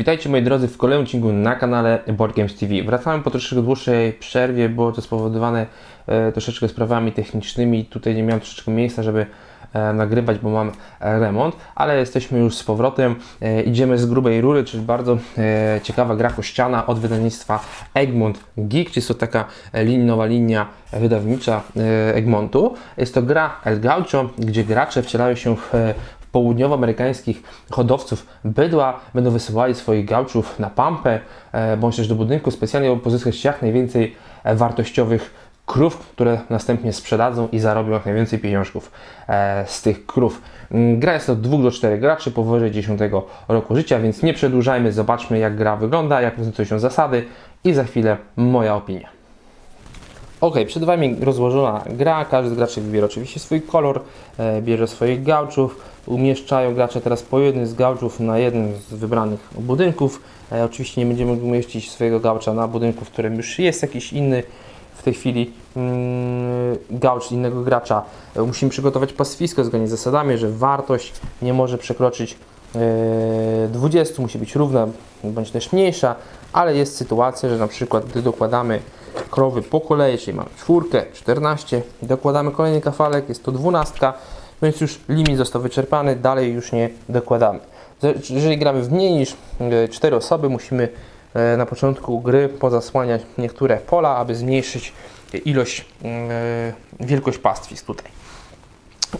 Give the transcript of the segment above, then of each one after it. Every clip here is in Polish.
witajcie moi drodzy w kolejnym odcinku na kanale Board Games TV. Wracamy po troszeczkę dłuższej przerwie, było to spowodowane e, troszeczkę sprawami technicznymi. Tutaj nie miałem troszeczkę miejsca, żeby e, nagrywać, bo mam e, remont, ale jesteśmy już z powrotem. E, idziemy z grubej rury, czyli bardzo e, ciekawa gra kościana od wydawnictwa Egmont Geek, jest to taka e, lin, nowa linia wydawnicza e, Egmontu. Jest to gra El Gaucho, gdzie gracze wcielają się w e, południowoamerykańskich hodowców bydła będą wysyłali swoich gałczów na pampę e, bądź też do budynku specjalnie, aby pozyskać jak najwięcej e, wartościowych krów, które następnie sprzedadzą i zarobią jak najwięcej pieniążków e, z tych krów. Mm, Gra jest od 2 do 4 graczy powyżej 10 roku życia, więc nie przedłużajmy, zobaczmy jak gra wygląda, jak prezentują się zasady i za chwilę moja opinia. Ok, przed Wami rozłożona gra, każdy z graczy wybiera oczywiście swój kolor, e, bierze swoich gałczów, umieszczają gracze teraz po jednym z gałczów na jednym z wybranych budynków. E, oczywiście nie będziemy umieścić swojego gałcza na budynku, w którym już jest jakiś inny w tej chwili mm, gałcz innego gracza. E, musimy przygotować pastwisko zgodnie z zasadami, że wartość nie może przekroczyć e, 20, musi być równa bądź też mniejsza, ale jest sytuacja, że na przykład gdy dokładamy krowy po kolei, czyli mamy czwórkę, 14, dokładamy kolejny kafalek, jest to 12, więc już limit został wyczerpany, dalej już nie dokładamy. Jeżeli gramy w mniej niż 4 osoby, musimy e, na początku gry pozasłaniać niektóre pola, aby zmniejszyć ilość, e, wielkość pastwisk tutaj.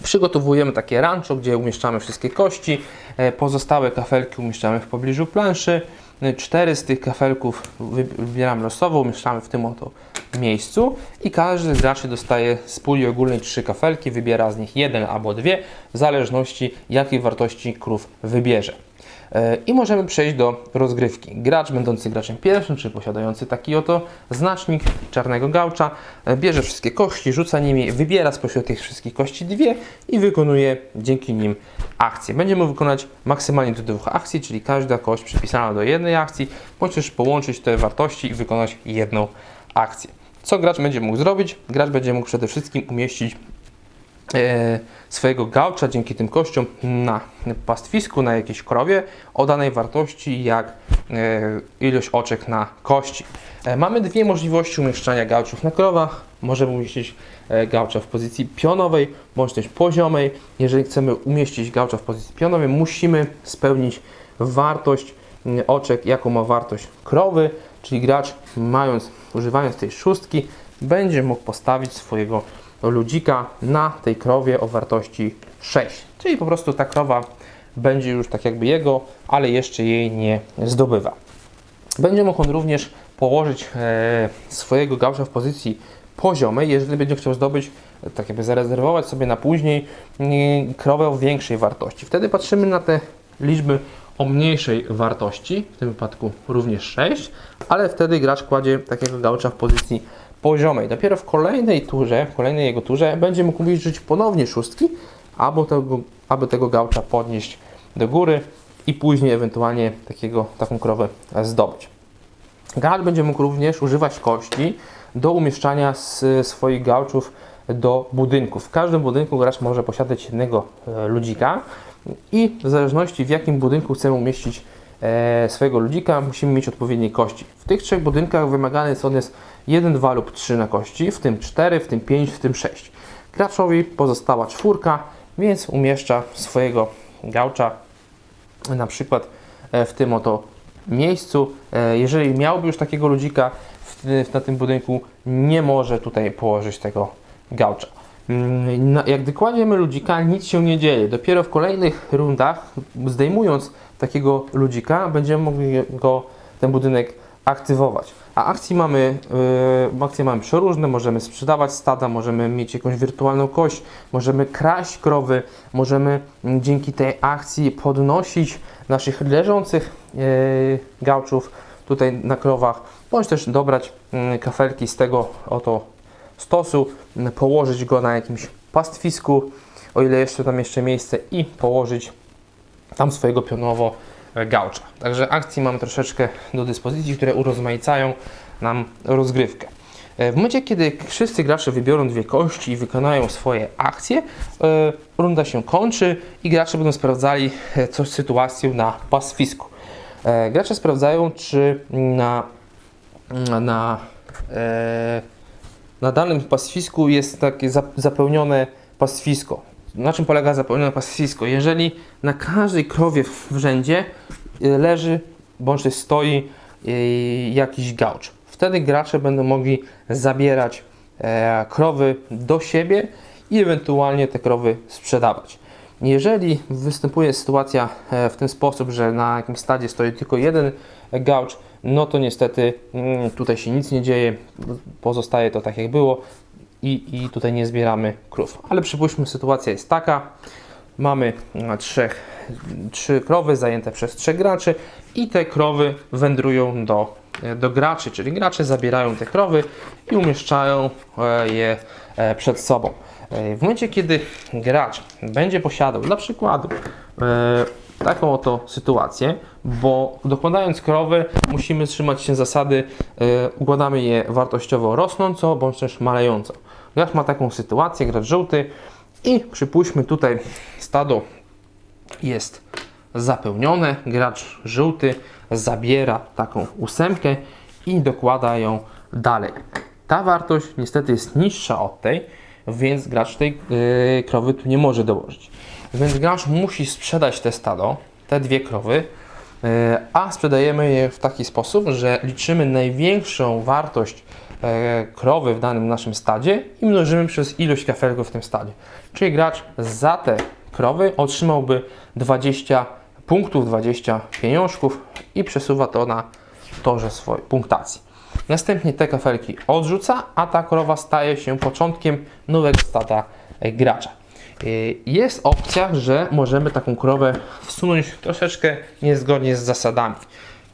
Przygotowujemy takie rancho, gdzie umieszczamy wszystkie kości. E, Pozostałe kafelki umieszczamy w pobliżu planszy. Cztery z tych kafelków wy- wybieramy losowo, umieszczamy w tym oto miejscu i każdy z graczy dostaje z puli ogólnej trzy kafelki, wybiera z nich jeden albo dwie, w zależności jakiej wartości krów wybierze. E, I możemy przejść do rozgrywki. Gracz będący graczem pierwszym, czy posiadający taki oto znacznik czarnego gałcza, e, bierze wszystkie kości, rzuca nimi, wybiera spośród tych wszystkich kości dwie i wykonuje dzięki nim akcję. Będziemy wykonać maksymalnie do dwóch akcji, czyli każda kość przypisana do jednej akcji, bądź też połączyć te wartości i wykonać jedną akcję. Co gracz będzie mógł zrobić? Gracz będzie mógł przede wszystkim umieścić swojego gałcza dzięki tym kościom na pastwisku, na jakiejś krowie o danej wartości jak e, ilość oczek na kości. E, mamy dwie możliwości umieszczania gałczów na krowach. Możemy umieścić e, gałcza w pozycji pionowej bądź też poziomej. Jeżeli chcemy umieścić gałcza w pozycji pionowej, musimy spełnić wartość oczek, jaką ma wartość krowy, czyli gracz mając, używając tej szóstki, będzie mógł postawić swojego ludzika na tej krowie o wartości 6. Czyli po prostu ta krowa będzie już tak jakby jego, ale jeszcze jej nie zdobywa. Będzie mógł on również położyć e, swojego gałcza w pozycji poziomej, jeżeli będzie chciał zdobyć, tak jakby zarezerwować sobie na później mm, krowę o większej wartości. Wtedy patrzymy na te liczby o mniejszej wartości, w tym wypadku również 6, ale wtedy gracz kładzie takiego gałcza w pozycji poziomej. Dopiero w kolejnej turze, w kolejnej jego turze będzie mógł użyć ponownie szóstki, aby tego, aby tego gałcza podnieść do góry i później ewentualnie takiego, taką krowę zdobyć. Gracz będzie mógł również używać kości do umieszczania swoich gałczów do budynków. W każdym budynku gracz może posiadać jednego e, ludzika i w zależności w jakim budynku chcemy umieścić e, swojego ludzika, musimy mieć odpowiednie kości. W tych trzech budynkach wymagany jest on jest 1, 2 lub 3 na kości, w tym 4, w tym 5, w tym 6. Graczowi pozostała czwórka, więc umieszcza swojego gałcza na przykład e, w tym oto miejscu. E, Jeżeli miałby już takiego ludzika na tym budynku, nie może tutaj położyć tego gałcza. Mm, na- Jak gdy kładziemy ludzika, nic się nie dzieje. Dopiero w kolejnych rundach, zdejmując takiego ludzika, będziemy mogli go, ten budynek aktywować. A akcji mamy, yy, akcje mamy przeróżne, możemy sprzedawać stada, możemy mieć jakąś wirtualną kość, możemy kraść krowy, możemy mm, dzięki tej akcji podnosić naszych leżących yy, gałczów tutaj na krowach, bądź też dobrać mm, kafelki z tego oto stosu, mm, położyć go na jakimś pastwisku, o ile jeszcze tam jeszcze miejsce i położyć tam swojego pionowo e, gałcza. Także akcji mam troszeczkę do dyspozycji, które urozmaicają nam rozgrywkę. E, W momencie, kiedy wszyscy gracze wybiorą dwie kości i wykonają swoje akcje, e, runda się kończy i gracze będą sprawdzali coś sytuację na pastwisku. E, gracze sprawdzają, czy na, na, na danym pastwisku jest takie za- zapełnione pastwisko. Na czym polega zapełnione pastwisko? Jeżeli na każdej krowie w rzędzie e, leży bądź też stoi e, jakiś gałcz. Wtedy gracze będą mogli zabierać e, krowy do siebie i ewentualnie te krowy sprzedawać. Jeżeli występuje sytuacja e, w ten sposób, że na jakimś stadzie stoi tylko jeden gałcz, no to niestety mm, tutaj się nic nie dzieje, pozostaje to tak jak było i, i tutaj nie zbieramy krów. Ale przypuśćmy, sytuacja jest taka, mamy mm, trzech, trzy krowy zajęte przez trzech graczy i te krowy wędrują do, e, do graczy, czyli gracze zabierają te krowy i umieszczają e, je e, przed sobą. W momencie, kiedy gracz będzie posiadał, dla przykładu, taką oto sytuację, bo dokładając krowy musimy trzymać się zasady, układamy je wartościowo rosnąco bądź też malejąco. Gracz ma taką sytuację, gracz żółty i przypuśćmy tutaj stado jest zapełnione, gracz żółty zabiera taką ósemkę i dokłada ją dalej. Ta wartość niestety jest niższa od tej, więc gracz tej yy, krowy tu nie może dołożyć. Więc gracz musi sprzedać te stado, te dwie krowy, yy, a sprzedajemy je w taki sposób, że liczymy największą wartość krowy w danym naszym stadzie i mnożymy przez ilość kafelków w tym stadzie. Czyli gracz za te krowy otrzymałby 20 punktów, 20 pieniążków i przesuwa to na torze swojej punktacji. Następnie te kafelki odrzuca, a ta krowa staje się początkiem nowego stada e, gracza. E, Jest opcja, że możemy taką krowę wsunąć troszeczkę niezgodnie z zasadami.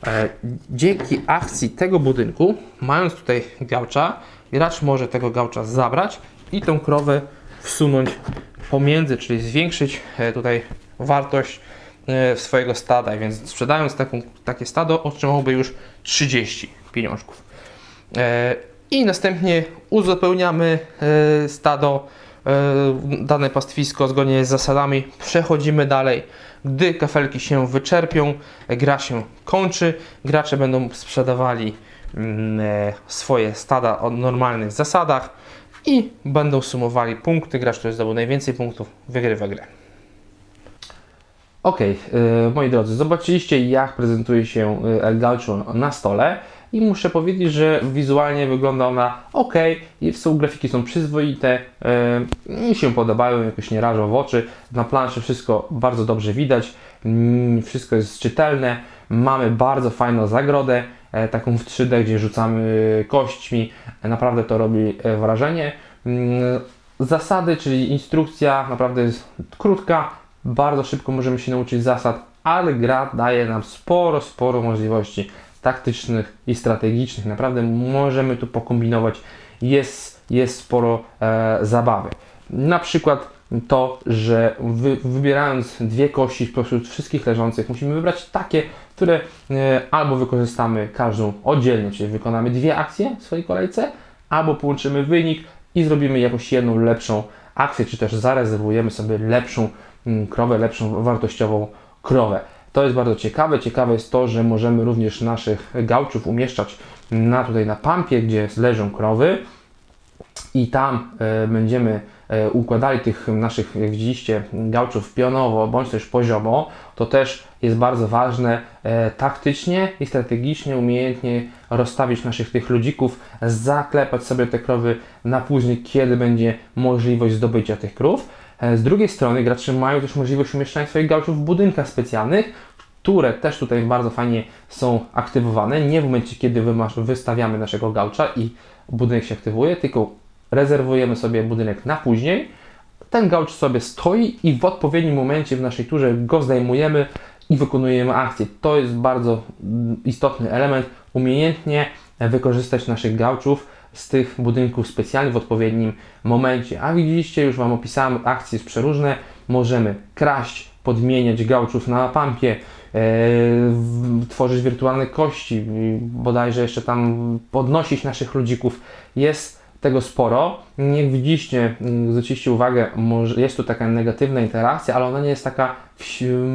E, Dzięki akcji tego budynku, mając tutaj gałcza, gracz może tego gałcza zabrać i tą krowę wsunąć pomiędzy, czyli zwiększyć e, tutaj wartość e, swojego stada, więc sprzedając taką, takie stado otrzymałby już 30 pieniążków. I następnie uzupełniamy stado, dane pastwisko zgodnie z zasadami, przechodzimy dalej. Gdy kafelki się wyczerpią, e, gra się kończy, gracze będą sprzedawali mm, e, swoje stada o normalnych zasadach i będą sumowali punkty. Gracz, który zdobył najwięcej punktów, wygrywa grę. Ok, moi drodzy, zobaczyliście jak prezentuje się El Gaucho na stole i muszę powiedzieć, że wizualnie wygląda ona ok, są, grafiki są przyzwoite, y, mi się podobają, jakoś nie rażą w oczy, na planszy wszystko bardzo dobrze widać, mm, wszystko jest czytelne, mamy bardzo fajną zagrodę, e, taką w 3D, gdzie rzucamy kośćmi, naprawdę to robi e, wrażenie. Mm, Zasady, czyli instrukcja naprawdę jest krótka, bardzo szybko możemy się nauczyć zasad, ale gra daje nam sporo, sporo możliwości taktycznych i strategicznych. Naprawdę możemy tu pokombinować. Jest, jest sporo e, zabawy. Na przykład to, że wy, wybierając dwie kości spośród wszystkich leżących, musimy wybrać takie, które e, albo wykorzystamy każdą oddzielnie, czyli wykonamy dwie akcje w swojej kolejce, albo połączymy wynik i zrobimy jakąś jedną lepszą akcję, czy też zarezerwujemy sobie lepszą mm, krowę, lepszą wartościową krowę. To jest bardzo ciekawe. Ciekawe jest to, że możemy również naszych gałczów umieszczać na tutaj na pampie, gdzie leżą krowy i tam e, będziemy e, układali tych naszych, jak widzieliście, gałczów pionowo bądź też poziomo, to też jest bardzo ważne e, taktycznie i strategicznie, umiejętnie rozstawić naszych tych ludzików, zaklepać sobie te krowy na później, kiedy będzie możliwość zdobycia tych krów. E, z drugiej strony gracze mają też możliwość umieszczania swoich gałczów w budynkach specjalnych, które też tutaj bardzo fajnie są aktywowane. Nie w momencie, kiedy wystawiamy naszego gałcza i budynek się aktywuje, tylko rezerwujemy sobie budynek na później. Ten gałcz sobie stoi i w odpowiednim momencie w naszej turze go zdejmujemy i wykonujemy akcję. To jest bardzo istotny element. Umiejętnie wykorzystać naszych gałczów z tych budynków specjalnych w odpowiednim momencie. A widzieliście, już Wam opisałem, akcje jest przeróżne. Możemy kraść, podmieniać gałczów na pampie, tworzyć wirtualne kości, bodajże jeszcze tam podnosić naszych ludzików. Jest tego sporo. Jak widzieliście, mm, zwróciliście uwagę, może jest tu taka negatywna interakcja, ale ona nie jest taka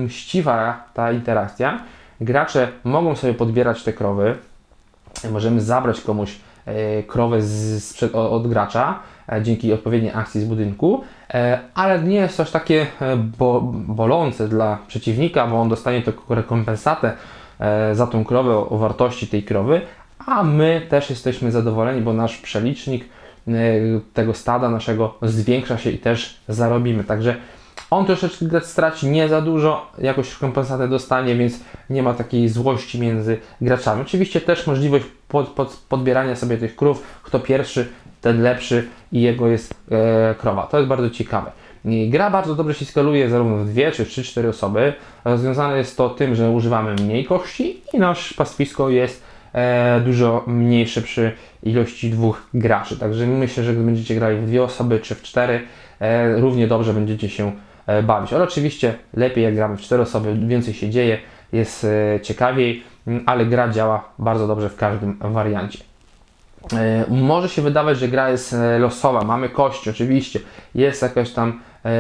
mściwa, ta interakcja. gracze mogą sobie podbierać te krowy, możemy zabrać komuś e, krowę z, o- od gracza e, dzięki odpowiedniej akcji z budynku, e, ale nie jest aż takie e, bo, bolące dla przeciwnika, bo on dostanie tylko rekompensatę e, za tą krowę o, wartości tej krowy, a my też jesteśmy zadowoleni, bo nasz przelicznik e, tego stada naszego zwiększa się i też zarobimy. Także on troszeczkę straci nie za dużo, jakąś rekompensatę dostanie, więc nie ma takiej złości między graczami. Oczywiście też możliwość pod, pod, podbierania sobie tych krów, kto pierwszy, ten lepszy i jego jest e, krowa. To jest bardzo ciekawe. Gra bardzo dobrze się skaluje zarówno w dwie czy trzy, cztery osoby. Związane jest to tym, że używamy mniej kości i nasz pastwisko jest e, dużo mniejsze przy ilości dwóch graczy. Także myślę, że gdy będziecie grali w dwie osoby czy w cztery, e, równie dobrze będziecie się bawić. Ale oczywiście lepiej jak gramy w cztery osoby, więcej się dzieje, jest e, ciekawiej, m, ale gra działa bardzo dobrze w każdym wariancie. E, Może się wydawać, że gra jest e, losowa, mamy kości, oczywiście, jest jakaś tam e,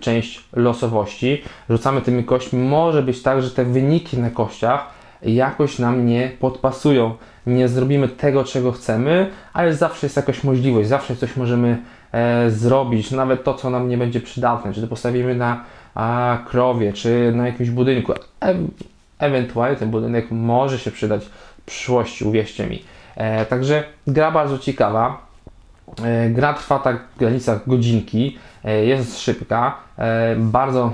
część losowości, rzucamy tymi kośćmi, może być tak, że te wyniki na kościach jakoś nam nie podpasują, nie zrobimy tego, czego chcemy, ale zawsze jest jakaś możliwość, zawsze coś możemy e, zrobić, nawet to, co nam nie będzie przydatne, czy to postawimy na a, krowie, czy na jakimś budynku, e, ewentualnie ten budynek może się przydać w przyszłości, uwierzcie mi. E, także gra bardzo ciekawa. E, gra trwa tak w granicach godzinki, e, jest szybka, e, bardzo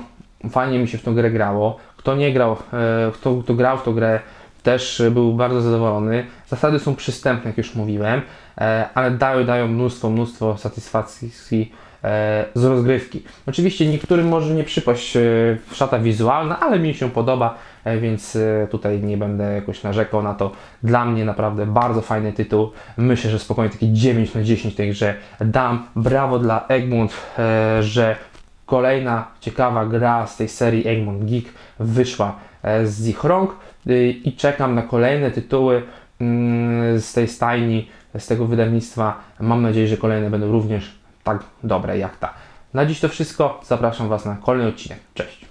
fajnie mi się w tą grę grało. Kto nie grał, e, kto, kto grał w tą grę też był bardzo zadowolony. Zasady są przystępne, jak już mówiłem, e, ale dają, dają mnóstwo, mnóstwo satysfakcji e, z rozgrywki. Oczywiście niektórym może nie przypaść szata wizualna, ale mi się podoba, więc tutaj nie będę jakoś narzekał na to. Dla mnie naprawdę bardzo fajny tytuł. Myślę, że spokojnie takie 9 na 10 tej grze dam. Brawo dla Egmont, że kolejna ciekawa gra z tej serii Egmont Geek wyszła e, z ich rąk y, i czekam na kolejne tytuły mm, z tej stajni, z tego wydawnictwa. Mam nadzieję, że kolejne będą również tak dobre jak ta. Na dziś to wszystko. Zapraszam Was na kolejny odcinek. Cześć.